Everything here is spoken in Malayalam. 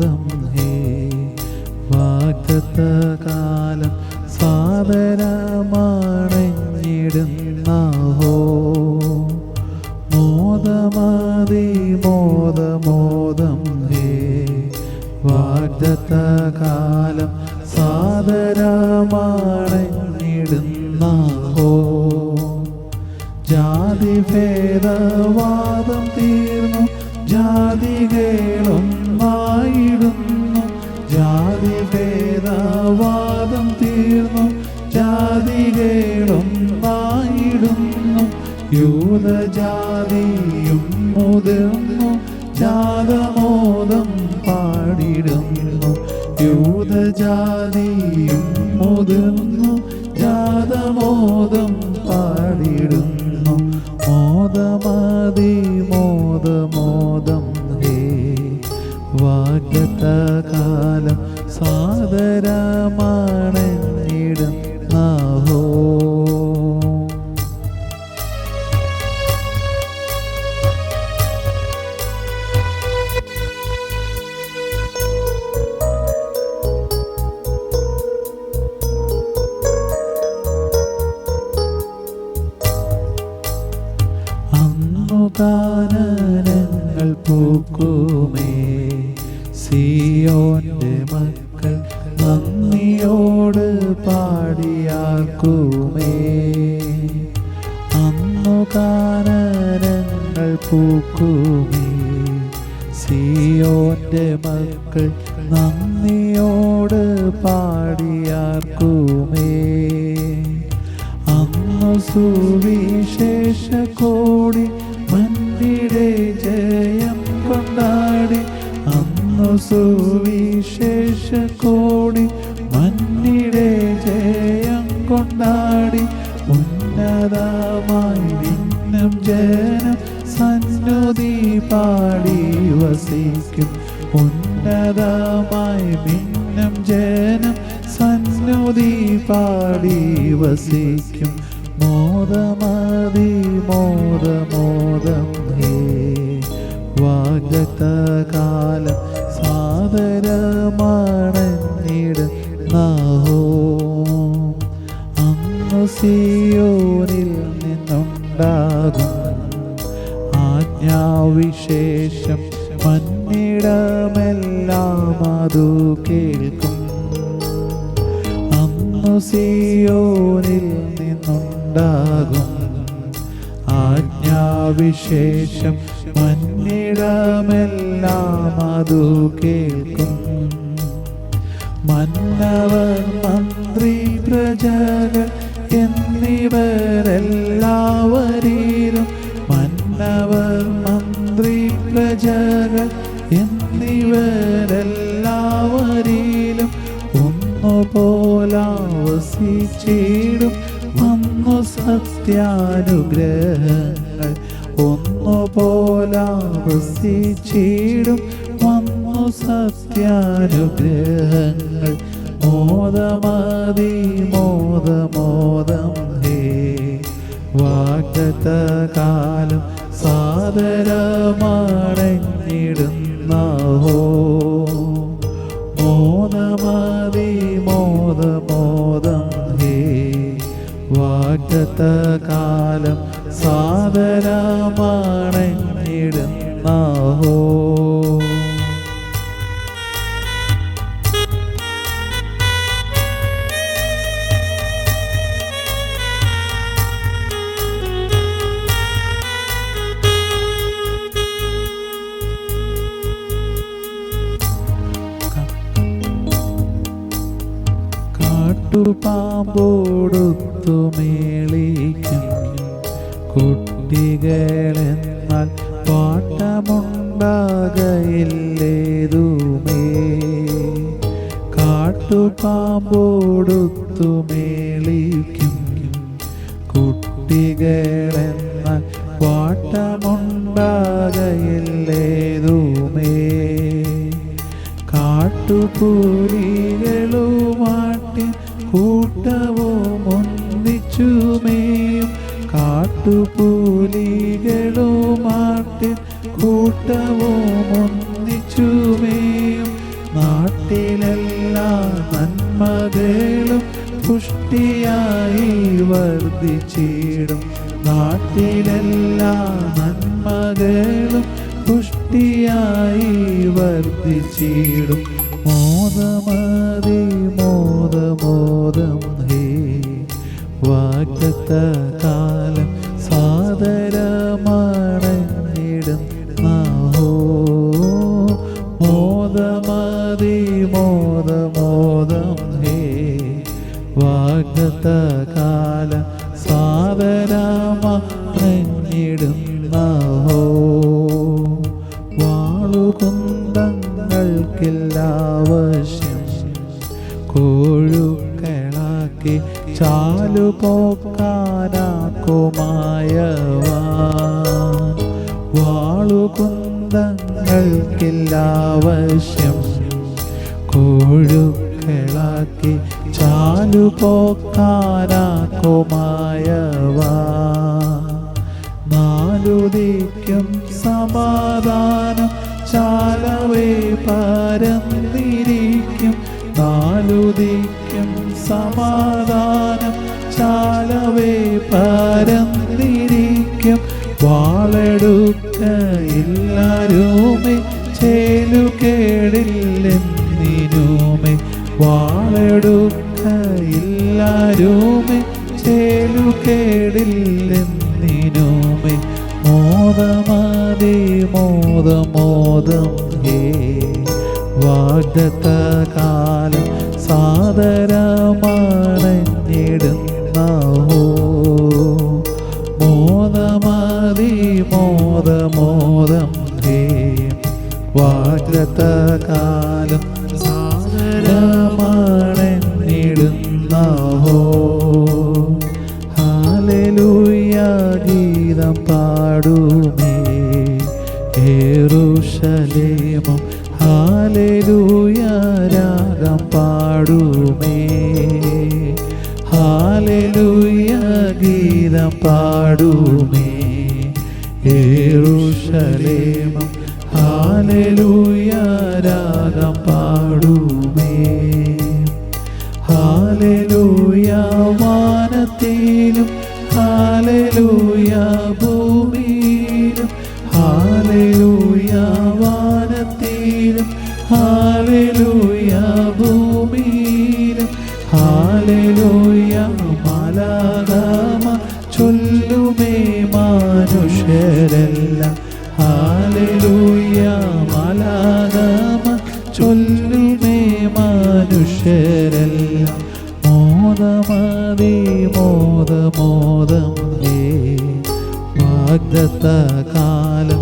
പാദം ഹേ വാഗ്ദത്ത കാലം സാദരമാണെന്നിടുന്നാഹോ. മോദമാതി മോദമോദം ഹേ വാഗ്ദത്ത കാലം സാദരമാണെന്നിടുന്നാഹോ. ജാതി ഭേദവാദം തീർന്നു ജാതികളും ജാതികളൊന്നായിടുന്നു യൂതജാതിയും മുതിർന്നു. ജാതമോദം പാടിടുന്നു. യൂതജാതിയും മുതിർന്നു. പൂക്കുമേ സിയോന്റെ മക്കൾ നന്ദിയോട് പാടിയാക്കുമേ. അന്നു പൂക്കുമേ സിയോന്റെ മക്കൾ നന്ദിയോട് പാടിയാർക്കുമേ അന്നു സുവിശേഷ കോടി മന്നിടെ സുവിശേഷ കോടി മണ്ണിടെ ജയം കൊണ്ടാടി ഉന്നതമായി വിണ്ണം ജനം സന്നുതി പാടി വസിക്കും. ഉന്നതമായി ഭിന്നം ജനം സന്നുതി പാടി വസിക്കും. മോദമതി മോദമോദം ഹേ. വാഗ്ദത്ത കാലം സാദരമാണെന്നിട നാഹോ അന്നു സിയോനിൽ നിന്നുണ്ടാകും ആജ്ഞാവിശേഷം മന്നിടമെല്ലാം അതു കേൾക്കും. അന്നു സിയോനിൽ ആജ്ഞാവിശേഷം മന്നിടമെല്ലാം അതു കേൾക്കും. മന്നവർ മന്ത്രി പ്രജകൾ എന്നിവരെല്ലാവരിലും മന്നവർ മന്ത്രി പ്രജകൾ എന്നിവരെല്ലാവരിലും ഒന്നുപോലാവസിച്ചിടും വന്നു സത്യാനുഗ്രഹങ്ങൾ ഒന്നുപോലാവസിച്ചിടും വന്നു സത്യാനുഗ്രഹങ്ങൾ. മോദമതി മോദമോദം ഹേ. വാഗ്ദത്ത കാലം സാദരമാണഞ്ഞിടുന്നഹോ മോദമതി മോദമോദം ഹേ. വാഗ്ദത്ത കാലം സാദരമാണഞ്ഞിടുന്നഹോ കാട്ടുപാമ്പോടുത്തു കുട്ടികളെന്നാൽ പാട്ടമുണ്ടാകയില്ലേതുമേ? കാട്ടുപാമ്പോടുത്തു മേളിക്കും കുട്ടികളെന്നാൽ പാട്ടമുണ്ടാകയില്ലേതുമേ? കാട്ടുപൂരികളുമാട്ടി കൂട്ടവും ഒന്നിച്ചുമേയും കാട്ടുപൂലികളുമാട്ടി പുഷ്ടിയായി വർദ്ധിച്ചിടും. നാട്ടിലെല്ലാ നന്മകളും പുഷ്ടിയായി വർദ്ധിച്ചിടും. മോദമതി മോദമോദം ഹേ. വാഗ്ദത്ത കാലം കാലം സാവരാമ നാഹോ വാളുകുന്തങ്ങൾക്കില്ലാവശ്യം കോഴുക്കളാക്കി ചാലുപോക്കാനാക്കുമായവാ. വാളുകുന്തങ്ങൾക്കില്ലാവശ്യം കോഴുക്കളാക്കി ചാലുപോക്കാനാക്കുമായവാ നാലുദിക്കും സമാധാനം ചാലവേ പരന്നിരിക്കും നാലുദിക്കും സമാധാനം ചാലവേ പരന്നിരിക്കും വാളെടുക്ക ചേലു ചേലുകേടില്ലെന്നിനുമേ വാളെടുക്ക എല്ലാരുമേ ചേലുകേടില്ലെന്നിനുമേ. മോദം മോദമോദം ഹേ. വാഗ്ദത്ത കാലം സാദരമണഞ്ഞിടുന്നഹോ മോദം മോദം ഹേ. വാഗ്ദത്ത ഗീതം പാടുമേ. ഹാലലൂയ രാഗം പാടുമേ. ഹാലലൂയ വാനത്തിലും ഹാലലൂയ മോദമതി മോദമോദം ഹേ. വാഗ്ദത്ത കാലം